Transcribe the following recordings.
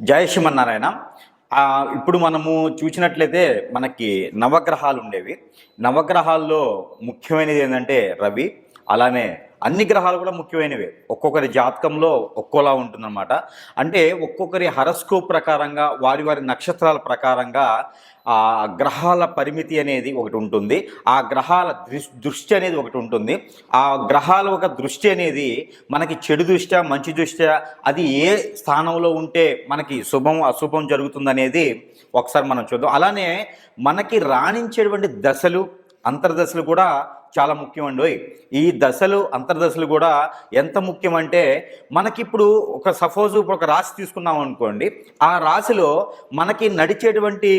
జయ శ్రీమన్నారాయణ. ఇప్పుడు మనము చూసినట్లయితే మనకి నవగ్రహాలు ఉండేవి. నవగ్రహాల్లో ముఖ్యమైనది ఏంటంటే రవి అలానే అన్ని గ్రహాలు కూడా ముఖ్యమైనవి. ఒక్కొక్కరి జాతకంలో ఒక్కోలా ఉంటుందన్నమాట. అంటే ఒక్కొక్కరి హరస్కోప్ ప్రకారంగా వారి వారి నక్షత్రాల ప్రకారంగా ఆ గ్రహాల పరిమితి అనేది ఒకటి ఉంటుంది. ఆ గ్రహాల దృష్టి అనేది ఒకటి ఉంటుంది. ఆ గ్రహాల ఒక దృష్టి అనేది మనకి చెడు దృష్ట్యా మంచి దృష్ట్యా అది ఏ స్థానంలో ఉంటే మనకి శుభం అశుభం జరుగుతుందనేది ఒకసారి మనం చూద్దాం. అలానే మనకి రాణించేటువంటి దశలు అంతర్దశలు కూడా చాలా ముఖ్యమండి ఈ దశలు అంతర్దశలు కూడా ఎంత ముఖ్యమంటే మనకిప్పుడు ఒక సపోజ్ ఇప్పుడు ఒక రాశి తీసుకున్నాం అనుకోండి ఆ రాశిలో మనకి నడిచేటువంటి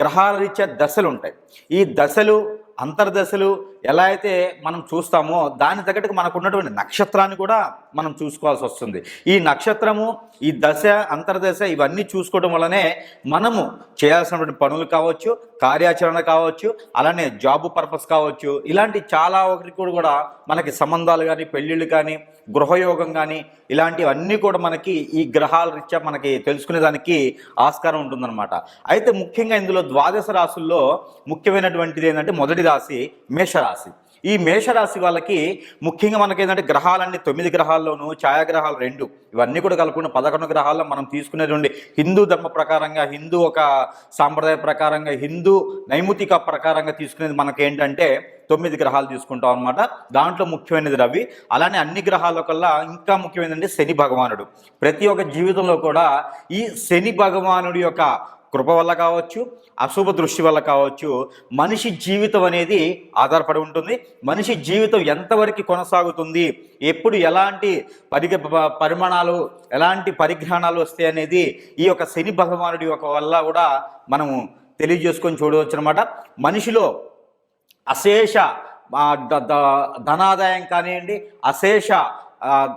గ్రహాల రీత్యా దశలు ఉంటాయి ఈ దశలు అంతర్దశలు ఎలా అయితే మనం చూస్తామో దాని తగ్గట్టుగా మనకు ఉన్నటువంటి నక్షత్రాన్ని కూడా మనం చూసుకోవాల్సి వస్తుంది. ఈ నక్షత్రము ఈ దశ అంతర్దశ ఇవన్నీ చూసుకోవడం వల్లనే మనము చేయాల్సినటువంటి పనులు కావచ్చు కార్యాచరణ కావచ్చు అలానే జాబ్ పర్పస్ కావచ్చు ఇలాంటి చాలా ఒకటి కూడా మనకి సంబంధాలు కానీ పెళ్ళిళ్ళు కానీ గృహయోగం కానీ ఇలాంటివన్నీ కూడా మనకి ఈ గ్రహాల రీత్యా మనకి తెలుసుకునేదానికి ఆస్కారం ఉంటుందన్నమాట. అయితే ముఖ్యంగా ఇందులో ద్వాదశ రాసుల్లో ముఖ్యమైనటువంటిది ఏంటంటే మొదటి రాశి మేషరాశి. ఈ మేషరాశి వాళ్ళకి ముఖ్యంగా మనకి ఏంటంటే గ్రహాలన్నీ తొమ్మిది గ్రహాల్లోనూ ఛాయాగ్రహాలు రెండు. ఇవన్నీ కూడా కలుపుకున్న పదకొండు గ్రహాల్లో మనం తీసుకునేటువంటి హిందూ ధర్మ ప్రకారంగా హిందూ ఒక సాంప్రదాయ ప్రకారంగా హిందూ నైముతిక ప్రకారంగా తీసుకునేది మనకేంటంటే తొమ్మిది గ్రహాలు తీసుకుంటాం అనమాట దాంట్లో ముఖ్యమైనది రవి. అలానే అన్ని గ్రహాల కల్లా ఇంకా ముఖ్యమైనది శని భగవానుడు. ప్రతి ఒక్క జీవితంలో కూడా ఈ శని భగవానుడి యొక్క కృప వల్ల కావచ్చు అశుభ దృష్టి వల్ల కావచ్చు మనిషి జీవితం అనేది ఆధారపడి ఉంటుంది. మనిషి జీవితం ఎంతవరకు కొనసాగుతుంది ఎప్పుడు ఎలాంటి పరి పరిమాణాలు ఎలాంటి పరిగ్రహణాలు వస్తాయి అనేది ఈ యొక్క శని భగవానుడి యొక్క వల్ల కూడా మనము తెలియజేసుకొని చూడవచ్చు అనమాట మనిషిలో అశేష ద- ధనాదాయం కానివ్వండి అశేష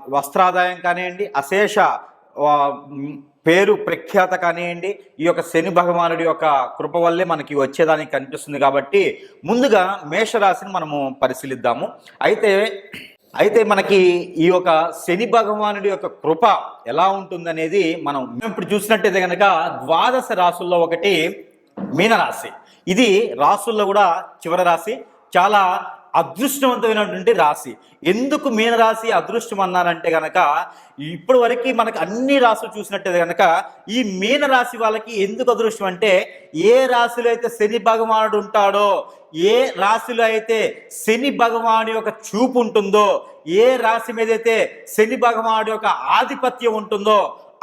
వస్త్రాదాయం కానివ్వండి అశేష పేరు ప్రఖ్యాత కానివ్వండి ఈ యొక్క శని భగవానుడి యొక్క కృప వల్లే మనకి వచ్చేదానికి కనిపిస్తుంది కాబట్టి ముందుగా మేషరాశిని మనము పరిశీలిద్దాము. అయితే అయితే మనకి ఈ యొక్క శని భగవానుడి యొక్క కృప ఎలా ఉంటుందనేది మనం ఇప్పుడు చూసినట్టయితే కనుక ద్వాదశ రాసుల్లో ఒకటి మీనరాశి. ఇది రాసుల్లో కూడా చివరి రాశి. చాలా అదృష్టవంతమైనటువంటి రాశి. ఎందుకు మీనరాశి అదృష్టం అన్నారంటే కనుక ఇప్పటి వరకు మనకు అన్ని రాశులు చూసినట్టయితే కనుక ఈ మీనరాశి వాళ్ళకి ఎందుకు అదృష్టం అంటే ఏ రాశిలో అయితే శని భగవానుడు ఉంటాడో ఏ రాశిలో అయితే శని భగవాను యొక్క చూపు ఉంటుందో ఏ రాశి మీద అయితే శని భగవానుడి యొక్క ఆధిపత్యం ఉంటుందో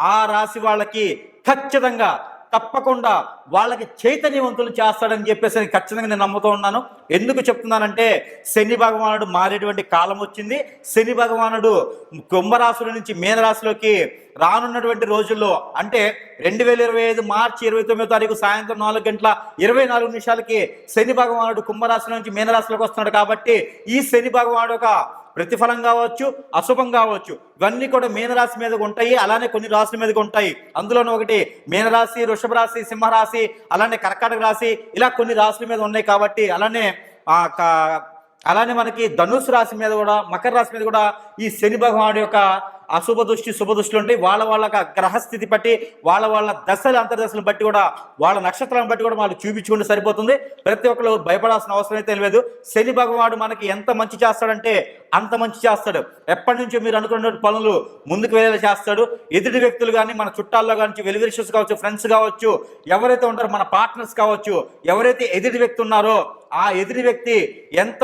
ఆ రాశి వాళ్ళకి ఖచ్చితంగా తప్పకుండా వాళ్ళకి చైతన్యవంతులు చేస్తాడని చెప్పేసి నేను ఖచ్చితంగా నేను నమ్ముతూ ఉన్నాను. ఎందుకు చెప్తున్నానంటే శని భగవానుడు మారేటువంటి కాలం వచ్చింది. శని భగవానుడు కుంభరాశుల నుంచి మీనరాశిలోకి రానున్నటువంటి రోజుల్లో అంటే రెండు వేల ఇరవై ఐదు మార్చి ఇరవై తొమ్మిదో తారీఖు సాయంత్రం నాలుగు గంటల ఇరవై నాలుగు నిమిషాలకి శని భగవానుడు కుంభరాశి నుంచి మీనరాశిలోకి వస్తున్నాడు కాబట్టి ఈ శని భగవానుడు ఒక ప్రతిఫలం కావచ్చు అశుభం కావచ్చు. ఇవన్నీ కూడా మీనరాశి మీద ఉంటాయి అలానే కొన్ని రాశుల మీద ఉంటాయి. అందులోనూ ఒకటి మీనరాశి వృషభ రాశి సింహరాశి అలానే కర్కాటక రాశి ఇలా కొన్ని రాశుల మీద ఉన్నాయి కాబట్టి అలానే అలానే మనకి ధనుసు రాశి మీద కూడా మకర రాశి మీద కూడా ఈ శని భగవానుడి యొక్క అశుభ దృష్టి శుభ దృష్టిలు ఉంటాయి. వాళ్ళ వాళ్ళ గ్రహస్థితి బట్టి వాళ్ళ వాళ్ళ దశలు అంతర్దశలను బట్టి కూడా వాళ్ళ నక్షత్రాలను బట్టి కూడా వాళ్ళు చూపించుకుంటే సరిపోతుంది. ప్రతి ఒక్కరు భయపడాల్సిన అవసరం అయితే లేదు. శని భగవాడు మనకి ఎంత మంచి చేస్తాడంటే అంత మంచి చేస్తాడు. ఎప్పటి నుంచో మీరు అనుకున్న పనులు ముందుకు వెళ్ళేలా చేస్తాడు. ఎదుటి వ్యక్తులు కానీ మన చుట్టాల్లో కానీ వెలివిరిషస్ కావచ్చు ఫ్రెండ్స్ కావచ్చు ఎవరైతే ఉంటారో మన పార్ట్నర్స్ కావచ్చు ఎవరైతే ఎదుటి వ్యక్తి ఉన్నారో ఆ ఎదుటి వ్యక్తి ఎంత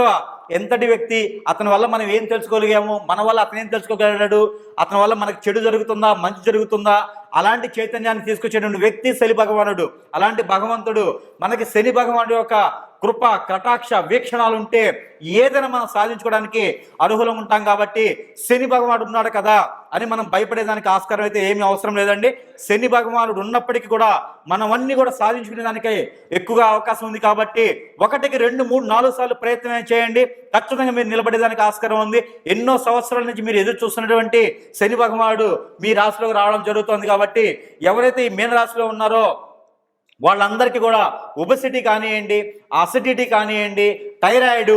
ఎంతటి వ్యక్తి అతని వల్ల మనం ఏం తెలుసుకోగలిగాము? మన వల్ల అతను ఏం తెలుసుకోగలిగాడు? అతని వల్ల మనకు చెడు జరుగుతుందా? మంచి జరుగుతుందా? అలాంటి చైతన్యాన్ని తీసుకొచ్చేటువంటి వ్యక్తి శని భగవానుడు. అలాంటి భగవంతుడు. మనకి శని భగవానుడు యొక్క కృప కటాక్ష వీక్షణాలు ఉంటే ఏదైనా మనం సాధించుకోవడానికి అర్హులం ఉంటాం కాబట్టి శని భగవానుడు ఉన్నాడు కదా అని మనం భయపడేదానికి ఆస్కారం అయితే ఏమీ అవసరం లేదండి. శని భగవానుడు ఉన్నప్పటికీ కూడా మనం కూడా సాధించుకునే దానికై ఎక్కువగా అవకాశం ఉంది కాబట్టి ఒకటికి రెండు మూడు నాలుగు సార్లు ప్రయత్నం చేయండి. ఖచ్చితంగా మీరు నిలబడేదానికి ఆస్కారం ఉంది. ఎన్నో సంవత్సరాల నుంచి మీరు ఎదురు చూస్తున్నటువంటి శని భగవానుడు మీ రాశిలోకి రావడం జరుగుతుంది కాబట్టి ఎవరైతే ఈ మీన రాశిలో ఉన్నారో వాళ్ళందరికీ కూడా ఒబసిటీ కానివ్వండి అసిడిటీ కానివ్వండి థైరాయిడ్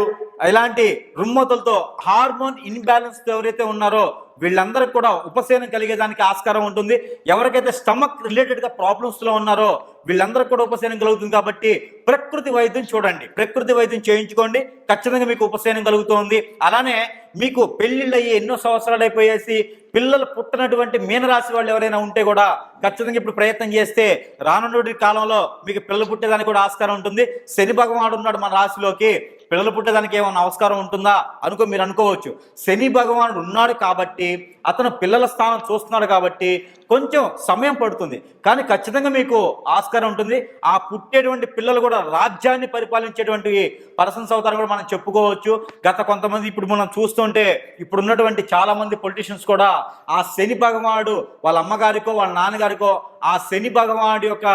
ఇలాంటి రుమ్మతులతో హార్మోన్ ఇన్బ్యాలెన్స్ ఎవరైతే ఉన్నారో వీళ్ళందరికీ కూడా ఉపశమనం కలిగేదానికి ఆస్కారం ఉంటుంది. ఎవరికైతే స్టమక్ రిలేటెడ్గా ప్రాబ్లమ్స్లో ఉన్నారో వీళ్ళందరికీ కూడా ఉపశమనం కలుగుతుంది కాబట్టి ప్రకృతి వైద్యం చూడండి. ప్రకృతి వైద్యం చేయించుకోండి. ఖచ్చితంగా మీకు ఉపశమనం కలుగుతుంది. అలానే మీకు పెళ్ళిళ్ళు అయ్యి ఎన్నో సంవత్సరాలు అయిపోయేసి పిల్లలు పుట్టినటువంటి మీనరాశి వాళ్ళు ఎవరైనా ఉంటే కూడా ఖచ్చితంగా ఇప్పుడు ప్రయత్నం చేస్తే రానున్నటువంటి కాలంలో మీకు పిల్లలు పుట్టేదానికి కూడా ఆస్కారం ఉంటుంది. శని భగవానుడు ఉన్నాడు మన రాశిలోకి. పిల్లలు పుట్టేదానికి ఏమైనా ఆస్కారం ఉంటుందా అనుకో మీరు అనుకోవచ్చు. శని భగవానుడు ఉన్నాడు కాబట్టి అతను పిల్లల స్థానం చూస్తున్నాడు కాబట్టి కొంచెం సమయం పడుతుంది. కానీ ఖచ్చితంగా మీకు ఆస్కారం ఉంటుంది. ఆ పుట్టేటువంటి పిల్లలు కూడా రాజ్యాన్ని పరిపాలించేటువంటి పర్సన్స్ అవుతారని కూడా మనం చెప్పుకోవచ్చు. గత కొంతమంది ఇప్పుడు మనం చూస్తుంటే ఇప్పుడున్నటువంటి చాలామంది పొలిటీషియన్స్ కూడా ఆ శని భగవానుడు వాళ్ళ అమ్మగారికో వాళ్ళ నాన్నగారికో ఆ శని భగవానుడి యొక్క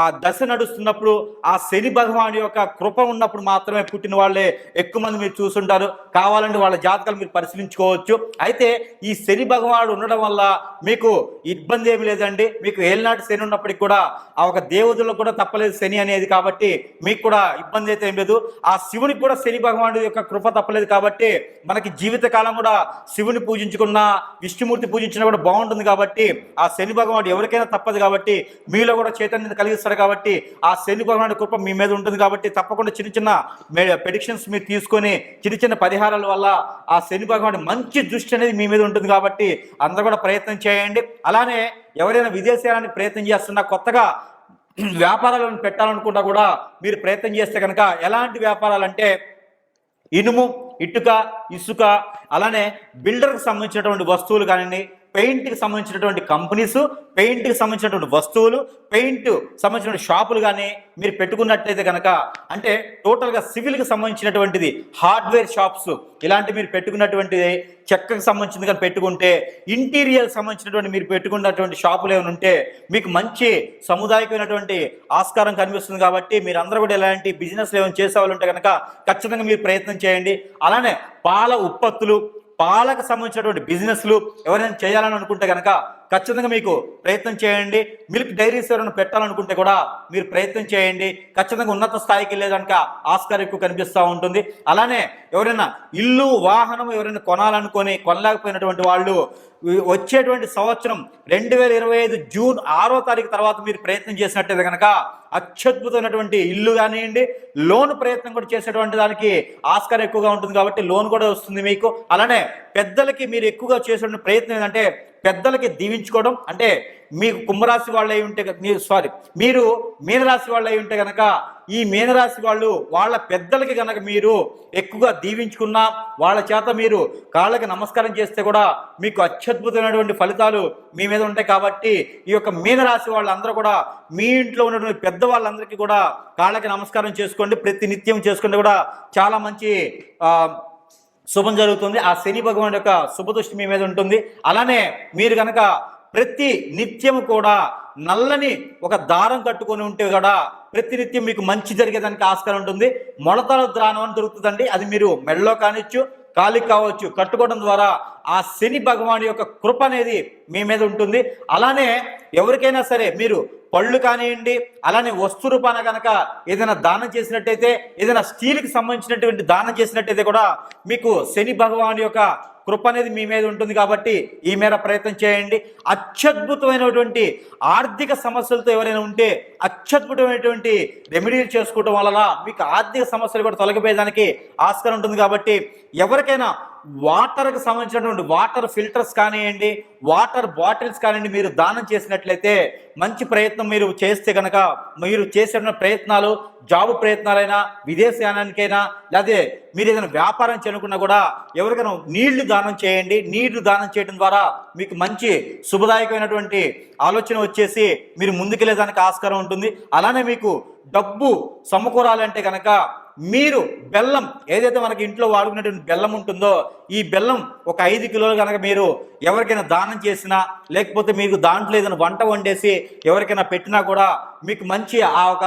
ఆ దశ నడుస్తున్నప్పుడు ఆ శని భగవానుడి యొక్క కృప ఉన్నప్పుడు మాత్రమే పుట్టిన వాళ్ళే ఎక్కువ మంది మీరు చూసుంటారు కావాలంటే వాళ్ళ జాతకాలు మీరు పరిశీలించుకోవచ్చు. అయితే ఈ శని భగవానుడు ఉండడం వల్ల మీకు ఇబ్బంది ఇబ్బంది ఏమి లేదండి. మీకు ఏలినాటి శని ఉన్నప్పటికి కూడా ఆ ఒక దేవుదులకు కూడా తప్పలేదు శని అనేది కాబట్టి మీకు కూడా ఇబ్బంది అయితే ఏం లేదు. ఆ శివునికి కూడా శని భగవానుడి యొక్క కృప తప్పలేదు కాబట్టి మనకి జీవితకాలం కూడా శివుని పూజించుకున్నా విష్ణుమూర్తి పూజించినా కూడా బాగుంటుంది కాబట్టి ఆ శని భగవానుడు ఎవరికైనా తప్పదు కాబట్టి మీలో కూడా చైతన్యం కలిగిస్తారు కాబట్టి ఆ శని భగవానుడి కృప మీ మీద ఉంటుంది కాబట్టి తప్పకుండా చిన్న చిన్న పెడిక్షన్స్ మీరు తీసుకొని చిన్న చిన్న పరిహారాల వల్ల ఆ శని భగవానుడి మంచి దృష్టి అనేది మీ మీద ఉంటుంది కాబట్టి అందరూ కూడా ప్రయత్నం చేయండి. అలానే ఎవరైనా విదేశాలని ప్రయత్నం చేస్తున్నా కొత్తగా వ్యాపారాలను పెట్టాలనుకుంటా కూడా మీరు ప్రయత్నం చేస్తే కనుక ఎలాంటి వ్యాపారాలు అంటే ఇనుము ఇటుక ఇసుక అలానే బిల్డర్కి సంబంధించినటువంటి వస్తువులు కానివ్వండి పెయింట్కి సంబంధించినటువంటి కంపెనీస్ పెయింట్కి సంబంధించినటువంటి వస్తువులు పెయింట్ సంబంధించిన షాపులు కానీ మీరు పెట్టుకున్నట్లయితే కనుక అంటే టోటల్గా సివిల్కి సంబంధించినటువంటిది హార్డ్వేర్ షాప్స్. ఇలాంటి మీరు పెట్టుకున్నటువంటిది చెక్కకు సంబంధించింది కానీ పెట్టుకుంటే ఇంటీరియర్ సంబంధించినటువంటి మీరు పెట్టుకున్నటువంటి షాపులు ఏమైనా ఉంటే మీకు మంచి సముదాయకమైనటువంటి ఆస్కారం కనిపిస్తుంది కాబట్టి మీరు అందరూ కూడా ఇలాంటి బిజినెస్లు ఏమైనా చేసేవాళ్ళు కనుక ఖచ్చితంగా మీరు ప్రయత్నం చేయండి. అలానే పాల ఉత్పత్తులు పాలకు సంబంధించినటువంటి బిజినెస్లు ఎవరైనా చేయాలని అనుకుంటే కనుక ఖచ్చితంగా మీకు ప్రయత్నం చేయండి. మిల్క్ డైరీస్ ఎవరైనా పెట్టాలనుకుంటే కూడా మీరు ప్రయత్నం చేయండి. ఖచ్చితంగా ఉన్నత స్థాయికి వెళ్ళేదానికి ఆస్కార్ ఎక్కువ కనిపిస్తూ ఉంటుంది. అలానే ఎవరైనా ఇల్లు వాహనం ఎవరైనా కొనాలనుకొని కొనలేకపోయినటువంటి వాళ్ళు వచ్చేటువంటి సంవత్సరం రెండు వేల ఇరవై ఐదు జూన్ ఆరో తారీఖు తర్వాత మీరు ప్రయత్నం చేసినట్టయితే కనుక అత్యద్భుతమైనటువంటి ఇల్లు కానివ్వండి లోన్ ప్రయత్నం కూడా చేసేటువంటి దానికి ఆస్కారం ఎక్కువగా ఉంటుంది కాబట్టి లోన్ కూడా వస్తుంది మీకు. అలానే పెద్దలకి మీరు ఎక్కువగా చేసే ప్రయత్నం ఏంటంటే పెద్దలకి దీవించుకోవడం అంటే మీకు కుంభరాశి వాళ్ళు అయి ఉంటే మీరు సారీ మీరు మీనరాశి వాళ్ళు అయి ఉంటే కనుక ఈ మీనరాశి వాళ్ళు వాళ్ళ పెద్దలకి కనుక మీరు ఎక్కువగా దీవించుకున్నా వాళ్ళ చేత మీరు కాళ్ళకి నమస్కారం చేస్తే కూడా మీకు అత్యద్భుతమైనటువంటి ఫలితాలు మీ మీద ఉంటాయి కాబట్టి ఈ యొక్క మీనరాశి వాళ్ళందరూ కూడా మీ ఇంట్లో ఉన్నటువంటి పెద్ద వాళ్ళందరికీ కూడా కాళ్ళకి నమస్కారం చేసుకోండి ప్రతి నిత్యం చేసుకుంటే కూడా చాలా మంచి శుభం జరుగుతుంది. ఆ శని భగవాన్ యొక్క శుభదృష్టి మీ మీద ఉంటుంది. అలానే మీరు కనుక ప్రతి నిత్యం కూడా నల్లని ఒక దారం కట్టుకొని ఉంటే కూడా ప్రతి నిత్యం మీకు మంచి జరిగేదానికి ఆస్కారం ఉంటుంది. మొలతల ద్రానం అని దొరుకుతుందండి. అది మీరు మెడలో కానిచ్చు కాలికి కావచ్చు కట్టుకోవడం ద్వారా ఆ శని భగవాన్ యొక్క కృప అనేది మీ మీద ఉంటుంది. అలానే ఎవరికైనా సరే మీరు పళ్ళు కానివ్వండి అలానే వస్తు రూపాన కనుక ఏదైనా దానం చేసినట్టయితే ఏదైనా స్టీల్కి సంబంధించినటువంటి దానం చేసినట్టయితే కూడా మీకు శని భగవాన్ యొక్క కృప అనేది మీ మీద ఉంటుంది కాబట్టి ఈ మేర ప్రయత్నం చేయండి. అత్యద్భుతమైనటువంటి ఆర్థిక సమస్యలతో ఎవరైనా ఉంటే అత్యద్భుతమైనటువంటి రెమెడీలు చేసుకోవటం వలన మీకు ఆర్థిక సమస్యలు కూడా తొలగిపోయేదానికి ఆస్కారం ఉంటుంది కాబట్టి ఎవరికైనా వాటర్కి సంబంధించినటువంటి వాటర్ ఫిల్టర్స్ కానివ్వండి వాటర్ బాటిల్స్ కానివ్వండి మీరు దానం చేసినట్లయితే మంచి ప్రయత్నం మీరు చేస్తే కనుక మీరు చేసిన ప్రయత్నాలు జాబ్ ప్రయత్నాలైనా విదేశయానానికైనా లేదా మీరు ఏదైనా వ్యాపారం చేయనుకున్నా కూడా ఎవరికైనా నీళ్ళు దానం చేయండి. నీళ్ళు దానం చేయడం ద్వారా మీకు మంచి శుభదాయకమైనటువంటి ఆలోచన వచ్చేసి మీరు ముందుకెళ్ళేదానికి ఆస్కారం ఉంటుంది. అలానే మీకు డబ్బు సమకూరాలంటే కనుక మీరు బెల్లం ఏదైతే మనకి ఇంట్లో వాడుకునేటువంటి బెల్లం ఉంటుందో ఈ బెల్లం ఒక ఐదు కిలోలు కనుక మీరు ఎవరికైనా దానం చేసినా లేకపోతే మీకు దాంట్లో ఏదైనా వంట వండేసి ఎవరికైనా పెట్టినా కూడా మీకు మంచి ఆ ఒక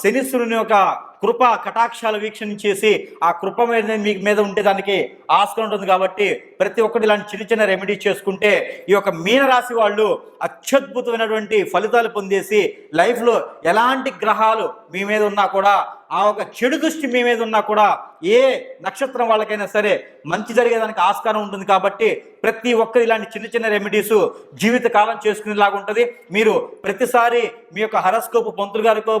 శనిశ్వరుని యొక్క కృప కటాక్షాలు వీక్షించేసి ఆ కృప మీద మీకు మీద ఉంటే దానికి ఆస్కారం ఉంటుంది కాబట్టి ప్రతి ఒక్కటి ఇలాంటి చిన్న చిన్న రెమెడీ చేసుకుంటే ఈ యొక్క మీనరాశి వాళ్ళు అత్యద్భుతమైనటువంటి ఫలితాలు పొందేసి లైఫ్లో ఎలాంటి గ్రహాలు మీ మీద ఉన్నా కూడా ఆ ఒక చెడు దృష్టి మీ మీద ఉన్నా కూడా ఏ నక్షత్రం వాళ్ళకైనా సరే మంచి జరిగేదానికి ఆస్కారం ఉంటుంది కాబట్టి ప్రతి ఒక్కరు ఇలాంటి చిన్న చిన్న రెమెడీస్ జీవిత కాలం చేసుకునేలాగా ఉంటుంది. మీరు ప్రతిసారి మీ యొక్క హరస్కోప్ పంతులు గారికో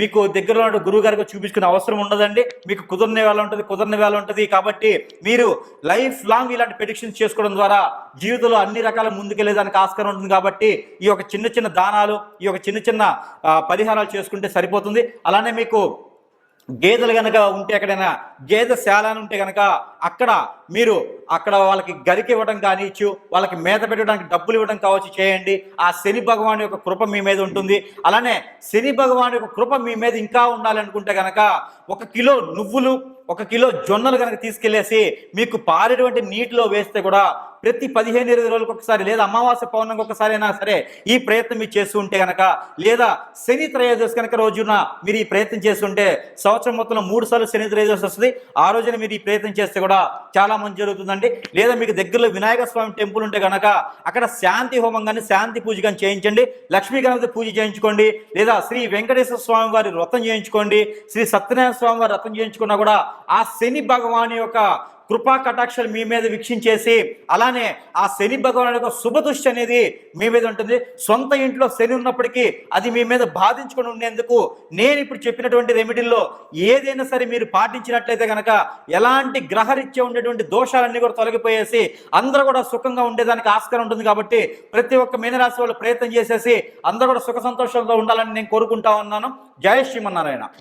మీకు దగ్గరలో ఉన్న గురువు గారికో చూపించుకునే అవసరం ఉండదండి. మీకు కుదరని వేళ ఉంటుంది కుదరని వేళ ఉంటుంది కాబట్టి మీరు లైఫ్ లాంగ్ ఇలాంటి ప్రెడిక్షన్స్ చేసుకోవడం ద్వారా జీవితంలో అన్ని రకాల ముందుకెళ్ళేదానికి ఆస్కారం ఉంటుంది కాబట్టి ఈ యొక్క చిన్న చిన్న దానాలు ఈ యొక్క చిన్న చిన్న పరిహారాలు చేసుకుంటే సరిపోతుంది. అలానే మీకు గేదెలు కనుక ఉంటే ఎక్కడైనా గేదె శాల ఉంటే కనుక అక్కడ మీరు అక్కడ వాళ్ళకి గరికి ఇవ్వడం కానిచ్చు వాళ్ళకి మేత పెట్టడానికి డబ్బులు ఇవ్వడం కావచ్చు చేయండి. ఆ శని భగవాన్ యొక్క కృప మీ మీద ఉంటుంది. అలానే శని భగవాన్ యొక్క కృప మీ మీద ఇంకా ఉండాలనుకుంటే కనుక ఒక కిలో నువ్వులు ఒక కిలో జొన్నలు కనుక తీసుకెళ్ళేసి మీకు పారేటువంటి నీటిలో వేస్తే కూడా ప్రతి పదిహేను ఇరవై రోజులకు ఒకసారి లేదా అమావాస్య పౌర్ణమికి ఒకసారి అయినా సరే ఈ ప్రయత్నం మీరు చేస్తూ ఉంటే కనుక లేదా శని త్రయోదశి కనుక రోజున మీరు ఈ ప్రయత్నం చేస్తుంటే సంవత్సరం మొత్తంలో మూడు సార్లు శని త్రయోదశి వస్తుంది. ఆ రోజున మీరు ఈ ప్రయత్నం చేస్తే కూడా చాలా మంచి జరుగుతుందండి. లేదా మీకు దగ్గరలో వినాయక స్వామి టెంపుల్ ఉంటే కనుక అక్కడ శాంతి హోమం కానీ శాంతి పూజ కానీ చేయించండి. లక్ష్మీ గణపతి పూజ చేయించుకోండి. లేదా శ్రీ వెంకటేశ్వర స్వామి వారి వ్రతం చేయించుకోండి. శ్రీ సత్యనారాయణ స్వామి వారి వ్రతం చేయించుకున్నా కూడా ఆ శని భగవాన్ యొక్క కృపా కటాక్షలు మీ మీద వీక్షించేసి అలానే ఆ శని భగవాన్ యొక్క శుభదృష్టి అనేది మీ మీద ఉంటుంది. సొంత ఇంట్లో శని ఉన్నప్పటికీ అది మీ మీద బాధించుకొని ఉండేందుకు నేను ఇప్పుడు చెప్పినటువంటి రెమెడీల్లో ఏదైనా సరే మీరు పాటించినట్లయితే కనుక ఎలాంటి గ్రహరీత్యా ఉండేటువంటి దోషాలన్నీ కూడా తొలగిపోయేసి అందరూ కూడా సుఖంగా ఉండేదానికి ఆస్కారం ఉంటుంది కాబట్టి ప్రతి ఒక్క మీనరాశి వాళ్ళు ప్రయత్నం చేసేసి అందరూ కూడా సుఖ సంతోషంతో ఉండాలని నేను కోరుకుంటా ఉన్నాను. జయ శ్రీమన్నారాయణ.